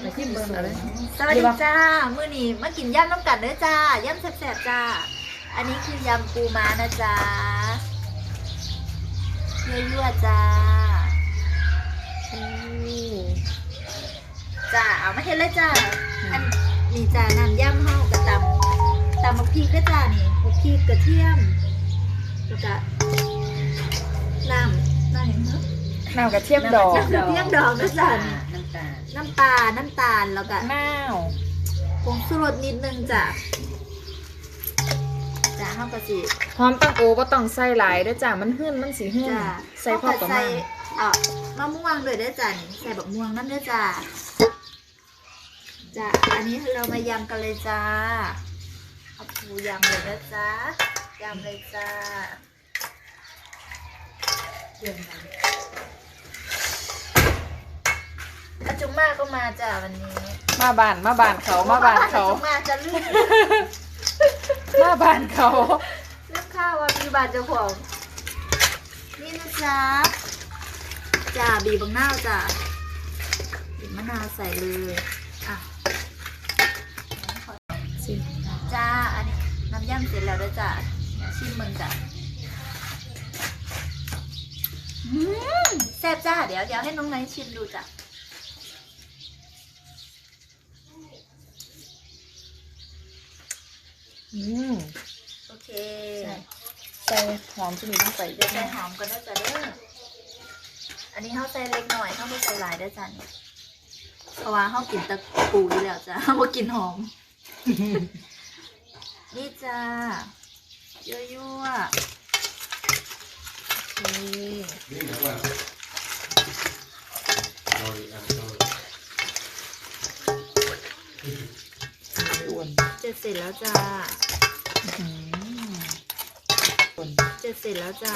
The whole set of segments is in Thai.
ไปที่เบิ่งเอาเลยสวัสดีจ้า มื้อนี้มากินยำน้ำกันเด้อจ้ายำแซ่บๆจ้า อันนี้คือยำปูม้านะจ้ายั่วๆจ้าจ้าเอามาเห็นเลยจ้า อันนี้จ้าน้ำยำเฮากระตำตำมะพริกเด้อจ้านี่มะพริกกระเทียมแล้วก็น้ำน้ำอย่างเนาะน้ำกระเทียมดอกน้ำกระเทียมดอกนะจ้า น้ำตาลน้ำตาลน้ำตาล แล้วก็น้าวผงชูรสนิดนึงจ้ะจ้ะห้ากระสีหอมตังโอบ่ต้องใส่หลายเด้อจ้ามันหื้นมันสิหื้นจ้ะใส่พอประมาณใส่เอ่อมะม่วงด้วยเด้อจ้ะนี่ใส่บักม่วงนั่นเด้อจ้ะจ้ะอันนี้เรามายำกันเลยจ้าเอาปูยำเลยนะจ้ายำเลยจ้าอาจุ มาก็มาจ้ะวันนี้มาบ้านมาบ้านเขามาบ้านเขาอจุมาจะลืมมาบ้านเขาเรื่องข้าวว่ามีบาทเจ้าของนี่นะจ๊ะจ้าบีบบังหน้าวจ้าบีบมะนาวใส่เลยอะสิจ้าอันนี้น้ำย่ำเสร็จแล้วด้วยจ้าชิมมึงจ้ะอืมแซ่บจ้าเดี๋ยวเดี๋ยวให้น้องไนท์ชิมดูจ้ะ อืมโอเคใส่หอมชนิดลงไปเยเดี๋ยวอะใส่นะหอมกันนะจ๊ะเด้ออันนี้เขาใส่เล็กหน่อยเขาไม่ใส่หลายได้อจ้ะนี่เพราะว่าเขากินแตะปูอยู่แล้วจ้ะเขาบ่กินหอม นี่จ้ายั่วยั่วๆโอเค จะเอาอีกอันเอาอีกอ้วนเจ็ดเสร็จแล้วจ้าเจ็ดเสร็จแล้วจ้า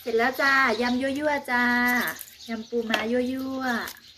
เสร็จแล้วจ้ายำยั่วๆจ้ายำปูม้ายั่วๆ